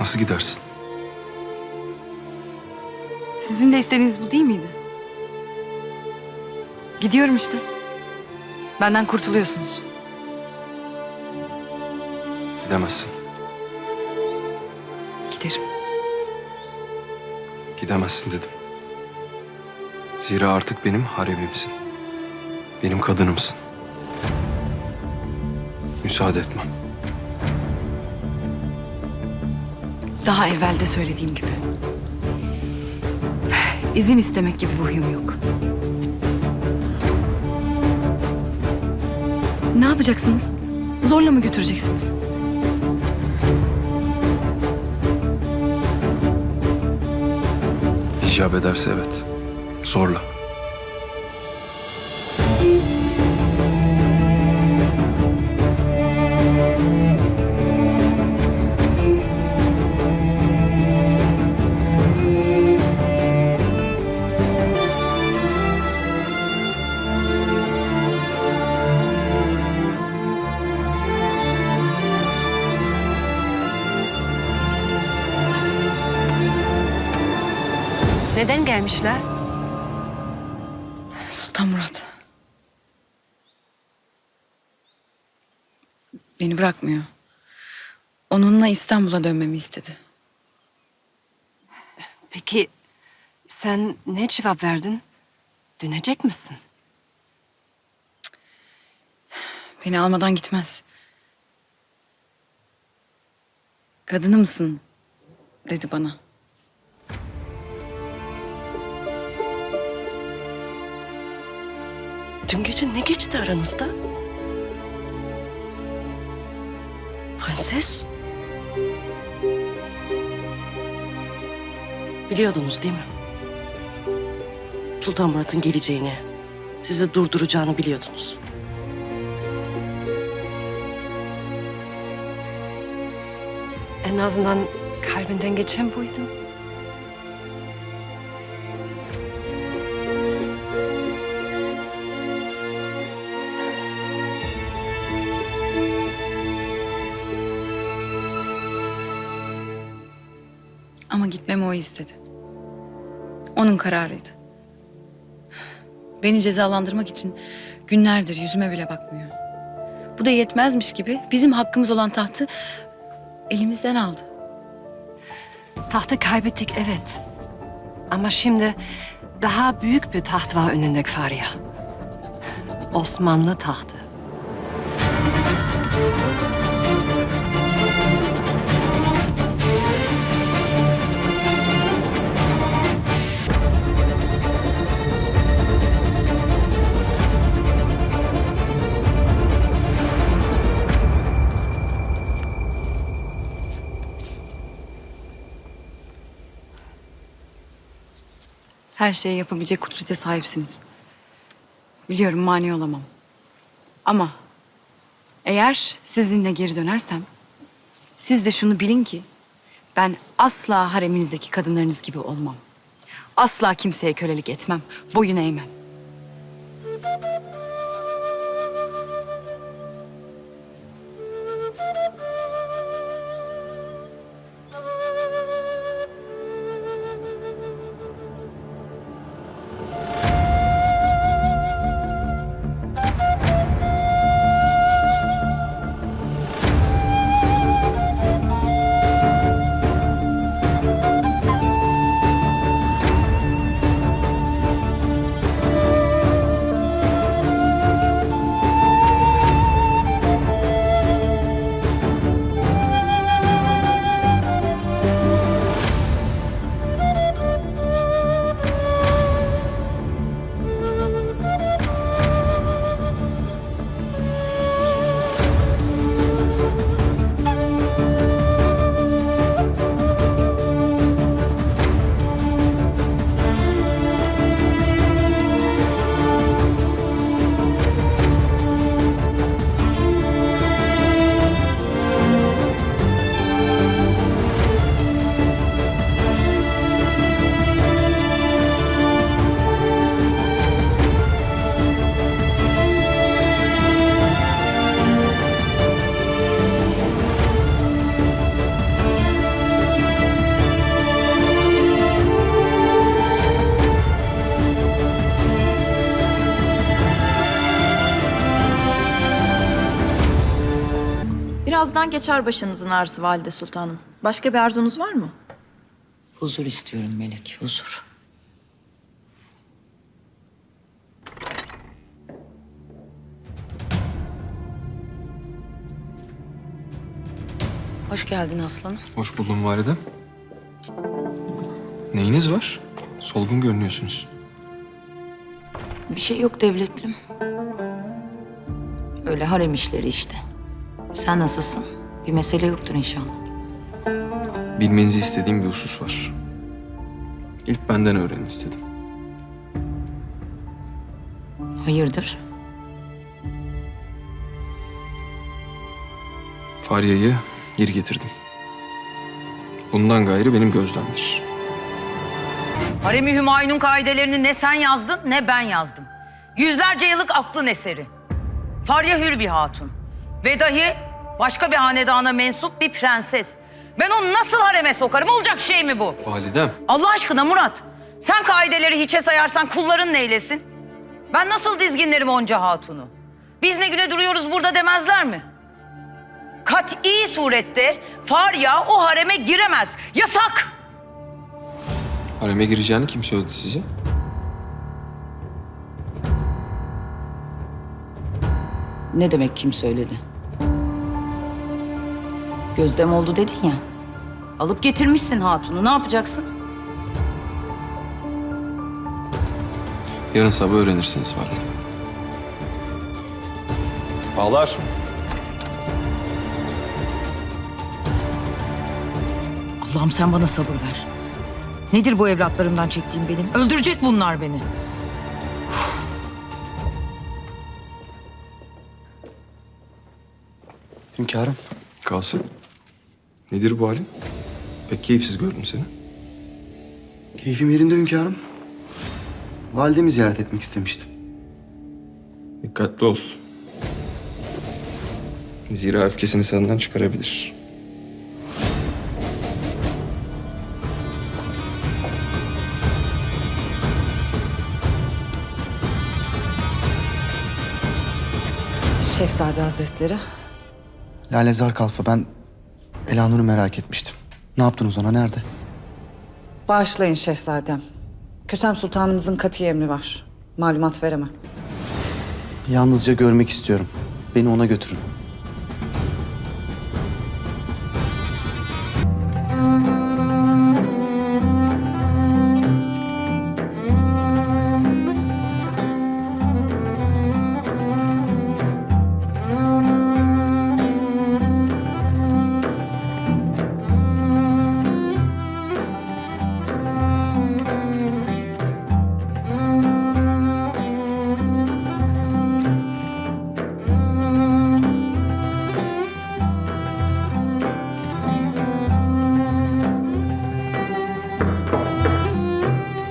Nasıl gidersin? Sizin de istediğiniz bu değil miydi? Gidiyorum işte. Benden kurtuluyorsunuz. Gidemezsin. Giderim. Gidemezsin dedim. Zira artık benim haremimsin. Benim kadınımsın. Müsaade etmem. Daha evvel de söylediğim gibi. İzin istemek gibi huyum yok. Ne yapacaksınız? Zorla mı götüreceksiniz? İcap ederse evet. Zorla. Neden gelmişler? Sultan Murat. Beni bırakmıyor. Onunla İstanbul'a dönmemi istedi. Peki sen ne cevap verdin? Dönecek misin? Beni almadan gitmez. Kadını mısın? dedi bana. Dün gece ne geçti aranızda? Prenses? Biliyordunuz değil mi? Sultan Murat'ın geleceğini, sizi durduracağını biliyordunuz. En azından kalbinden geçen buydu. Onun kararıydı. Beni cezalandırmak için günlerdir yüzüme bile bakmıyor. Bu da yetmezmiş gibi bizim hakkımız olan tahtı elimizden aldı. Tahtı kaybettik evet. Ama şimdi daha büyük bir taht var önünde Fariha. Osmanlı tahtı. Her şeyi yapabilecek kudrete sahipsiniz. Biliyorum mani olamam. Ama eğer sizinle geri dönersem siz de şunu bilin ki ben asla hareminizdeki kadınlarınız gibi olmam. Asla kimseye kölelik etmem, boyun eğmem. Birazdan geçer başınızın ağrısı Valide Sultanım. Başka bir arzunuz var mı? Huzur istiyorum Melek, huzur. Hoş geldin aslanım. Hoş buldum validem. Neyiniz var? Solgun görünüyorsunuz. Bir şey yok devletlim. Öyle harem işleri işte. Sen nasılsın? Bir mesele yoktur inşallah. Bilmenizi istediğim bir husus var. İlk benden öğrenin istedim. Hayırdır? Farya'yı geri getirdim. Bundan gayrı benim gözlemdir. Harem-i Hümayun'un kaidelerini ne sen yazdın ne ben yazdım. Yüzlerce yıllık aklın eseri. Farya Hür bir hatun. Ve dahi başka bir hanedana mensup bir prenses. Ben onu nasıl hareme sokarım? Olacak şey mi bu? Validem. Allah aşkına Murat. Sen kaideleri hiçe sayarsan kulların neylesin? Ben nasıl dizginlerim onca hatunu? Biz ne güne duruyoruz burada demezler mi? Kat'i surette Farya o hareme giremez. Yasak. Hareme gireceğini kim söyledi size? Ne demek kim söyledi? Gözdem oldu dedin ya. Alıp getirmişsin hatunu. Ne yapacaksın? Yarın sabah öğrenirsiniz validem. Ağlar. Allah'ım sen bana sabır ver. Nedir bu evlatlarımdan çektiğim benim? Öldürecek bunlar beni. Hünkârım, Kasım. Nedir bu halin? Pek keyifsiz gördüm seni. keyfim yerinde hünkârım. Validemi ziyaret etmek istemiştim. Dikkatli ol. Zira öfkesini senden çıkarabilir. Şehzade Hazretleri. Lale Zar Kalfa, ben Elanur'u merak etmiştim. Ne yaptınız ona, nerede? Bağışlayın şehzadem. Kösem Sultanımızın katiye emri var. Malumat veremem. Yalnızca görmek istiyorum. Beni ona götürün.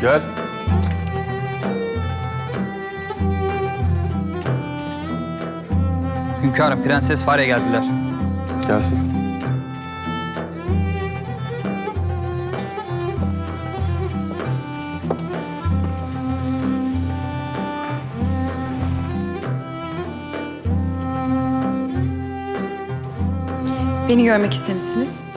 Gel. Hünkârım Prenses Fare geldiler. Gelsin. Beni görmek istemişsiniz.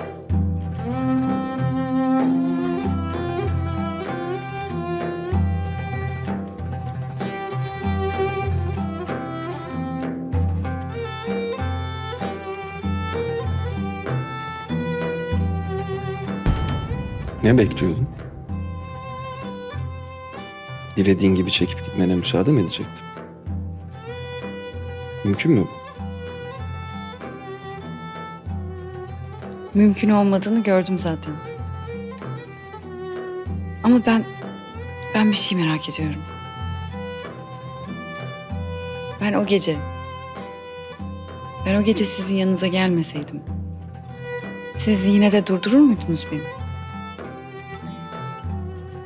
Ne bekliyordun? Dilediğin gibi çekip gitmene müsaade mi edecektim? Mümkün mü bu? Mümkün olmadığını gördüm zaten. Ama ben ben bir şey merak ediyorum. Ben o gece ben o gece sizin yanınıza gelmeseydim. Siz yine de durdurur muydunuz beni?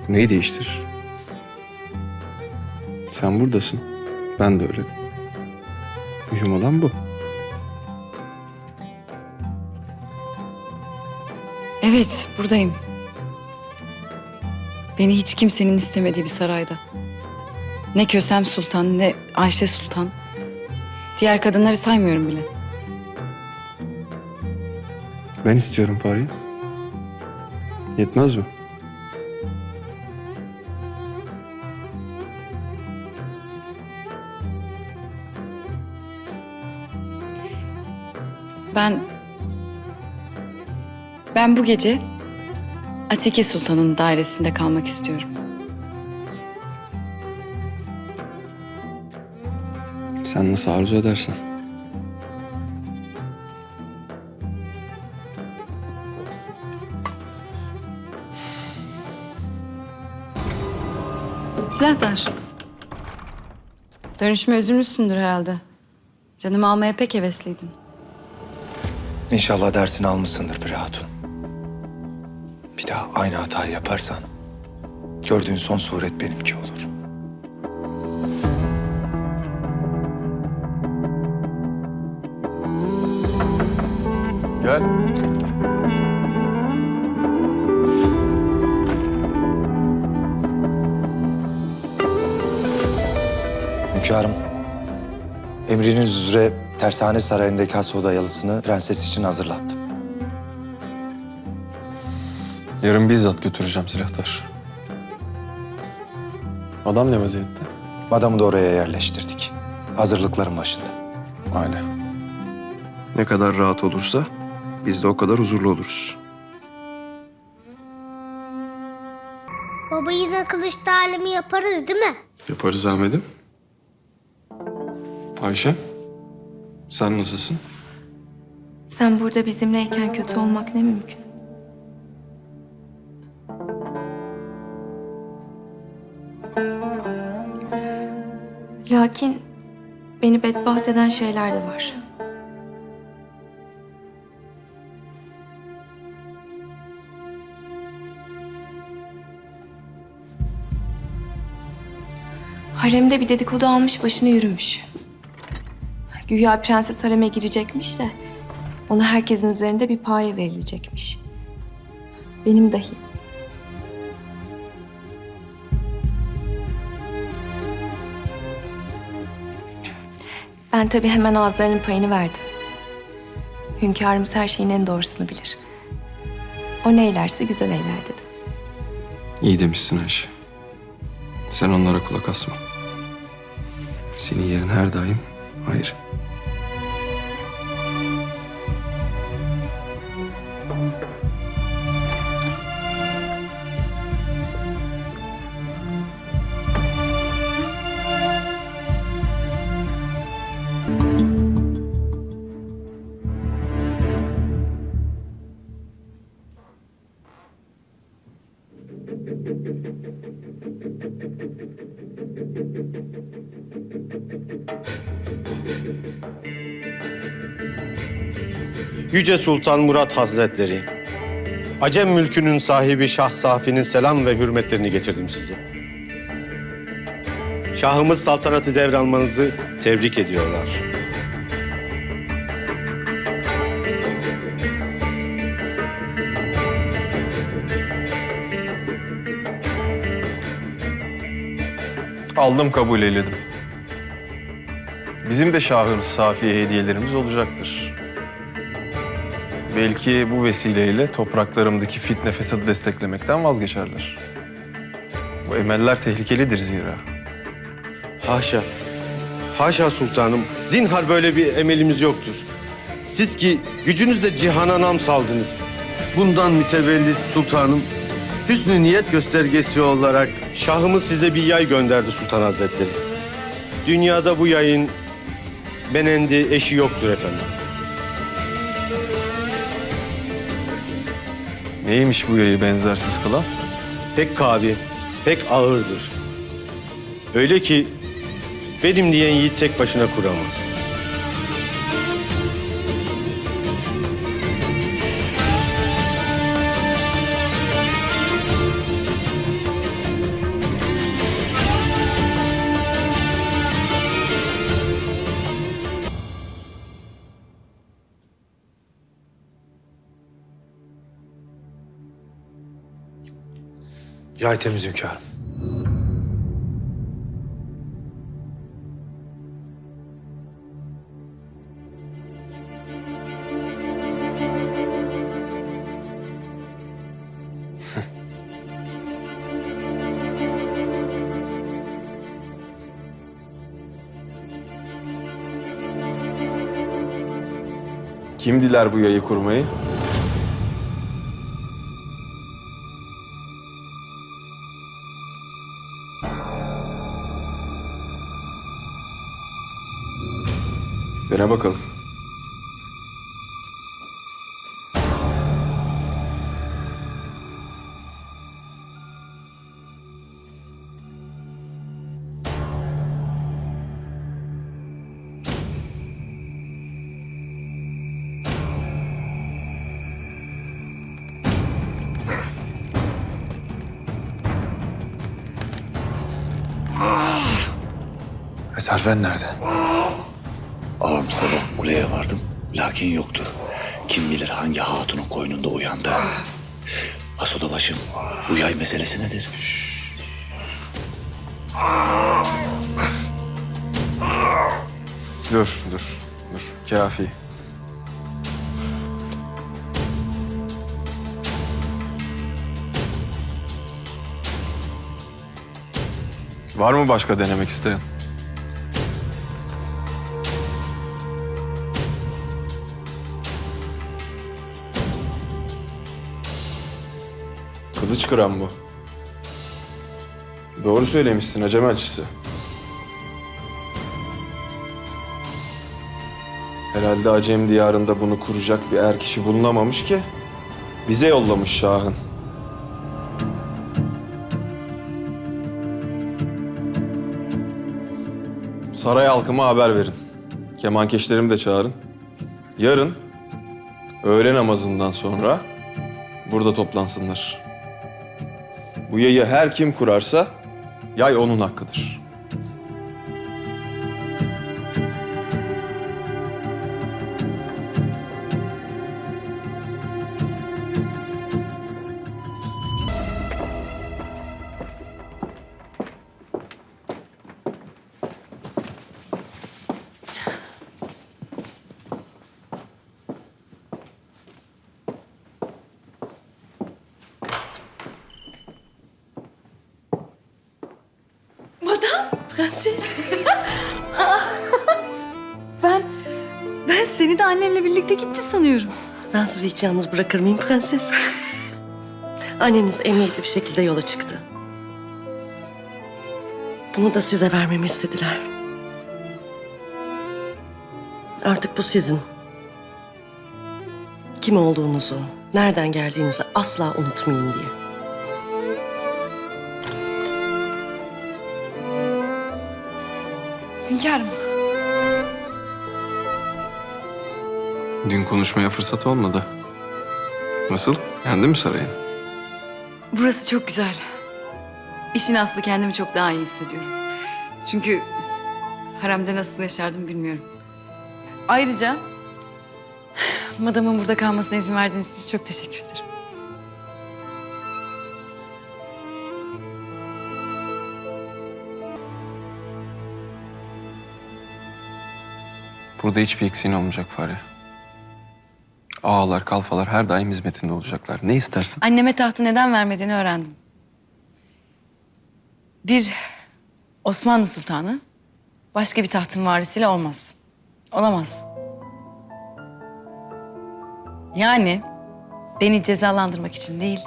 Neyi değiştirir? Sen buradasın. Ben de öyle. Mühim olan bu. Evet, buradayım. Beni hiç kimsenin istemediği bir sarayda. Ne Kösem Sultan ne Ayşe Sultan. Diğer kadınları saymıyorum bile. Ben istiyorum Fahriye. Yetmez mi? Ben... Ben bu gece Atike Sultan'ın dairesinde kalmak istiyorum. Sen nasıl arzu edersen. Silahtar. Dönüşüme üzülmüşsündür herhalde. Canımı almaya pek hevesliydin. İnşallah dersini almışsındır bir hatun. Bir daha aynı hatayı yaparsan gördüğün son suret benimki olur. Gel. Hünkârım, emriniz üzere tersane sarayındaki has odayalısını prenses için hazırlattım. Yarın bizzat götüreceğim silahtar. Adam ne vaziyette? Madamı da oraya yerleştirdik. Hazırlıkların başında. Hala. Ne kadar rahat olursa biz de o kadar huzurlu oluruz. Baba yine kılıç talimi yaparız değil mi? Yaparız Ahmet'im. Ayşe, sen nasılsın? Sen burada bizimleyken kötü olmak ne mümkün? Lakin beni bedbaht eden şeyler de var. Haremde bir dedikodu almış başını yürümüş. Güya prenses hareme girecekmiş de ona herkesin üzerinde bir paye verilecekmiş. Benim dahi. Ben tabii hemen ağızlarının payını verdim. Hünkârımız her şeyin en doğrusunu bilir. O neylerse güzel eyler dedim. İyi demişsin Ayşe. Sen onlara kulak asma. Senin yerin her daim ayrı. Yüce Sultan Murat Hazretleri, Acem mülkünün sahibi Şah Safi'nin selam ve hürmetlerini getirdim size. Şahımız saltanatı devralmanızı tebrik ediyorlar. Aldım kabul eyledim. Bizim de şahın safiye hediyelerimiz olacaktır. Belki bu vesileyle topraklarımdaki fitne fesadı desteklemekten vazgeçerler. Bu emeller tehlikelidir zira. Haşa, haşa sultanım. Zinhar böyle bir emelimiz yoktur. Siz ki gücünüzle cihana nam saldınız. Bundan mütevellit sultanım, hüsnü niyet göstergesi olarak şahımız size bir yay gönderdi sultan hazretleri. Dünyada bu yayın benendi eşi yoktur efendim. Neymiş bu yayı benzersiz kılan? Pek kavi, pek ağırdır. Öyle ki benim diyen yiğit tek başına kuramaz. Yay temiz hünkârım. Kim diler bu yayı kurmayı? Dene bakalım. Eserfen nerede? Sabah kuleye vardım. Lakin yoktu. Kim bilir hangi hatunun koynunda uyandı. Hasoda başım. Bu yay meselesi nedir? Dur, dur, dur. Kafi. Var mı başka denemek isteyen? Kılıç kıran bu. Doğru söylemişsin Acem elçisi. Herhalde Acem diyarında bunu kuracak bir er kişi bulunamamış ki bize yollamış Şah'ın. Saray halkıma haber verin. Kemankeşlerimi de çağırın. Yarın öğle namazından sonra burada toplansınlar. Bu yayı her kim kurarsa yay onun hakkıdır. Prenses. ben, ben seni de annenle birlikte gitti sanıyorum. Ben sizi hiç yalnız bırakır mıyım prenses? Anneniz emniyetli bir şekilde yola çıktı. Bunu da size vermemi istediler. Artık bu sizin. Kim olduğunuzu, nereden geldiğinizi asla unutmayın diye. Hünkârım. Dün konuşmaya fırsat olmadı. Nasıl? Beğendin mi sarayını? Burası çok güzel. İşin aslı kendimi çok daha iyi hissediyorum. Çünkü haremde nasıl yaşardım bilmiyorum. Ayrıca madamın burada kalmasına izin verdiğiniz için çok teşekkür ederim. Burada hiçbir eksiğin olmayacak Fare. Ağalar, kalfalar her daim hizmetinde olacaklar. Ne istersin? Anneme tahtı neden vermediğini öğrendim. Bir Osmanlı Sultanı başka bir tahtın varisiyle olmaz. Olamaz. Yani beni cezalandırmak için değil,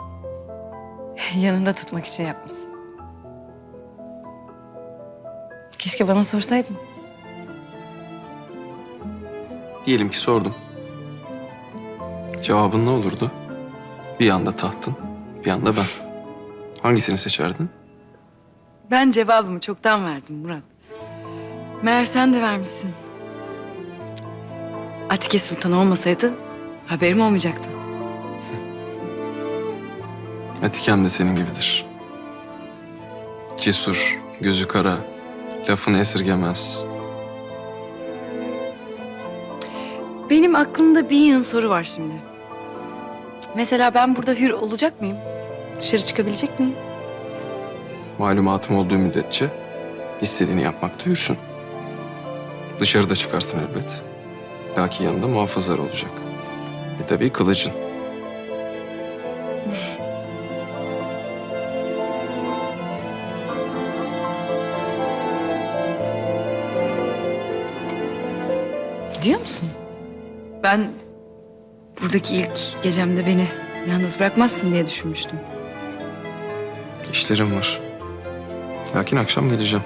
yanında tutmak için yapmışsın. Keşke bana sorsaydın. Diyelim ki sordum. Cevabın ne olurdu? Bir yanda tahtın, bir yanda ben. Hangisini seçerdin? Ben cevabımı çoktan verdim Murat. Meğer sen de vermişsin. Atike Sultan olmasaydı haberim olmayacaktı. Atikem de senin gibidir. Cesur, gözü kara, lafını esirgemez. Benim aklımda bir yığın soru var şimdi. Mesela ben burada hür olacak mıyım? Dışarı çıkabilecek miyim? Malumatım olduğu müddetçe istediğini yapmakta hürsün. Dışarıda çıkarsın elbet. Lakin yanında muhafızlar olacak. E tabii kılıcın. Diyor musun? Ben buradaki ilk gecemde beni yalnız bırakmazsın diye düşünmüştüm. İşlerim var. Lakin akşam geleceğim.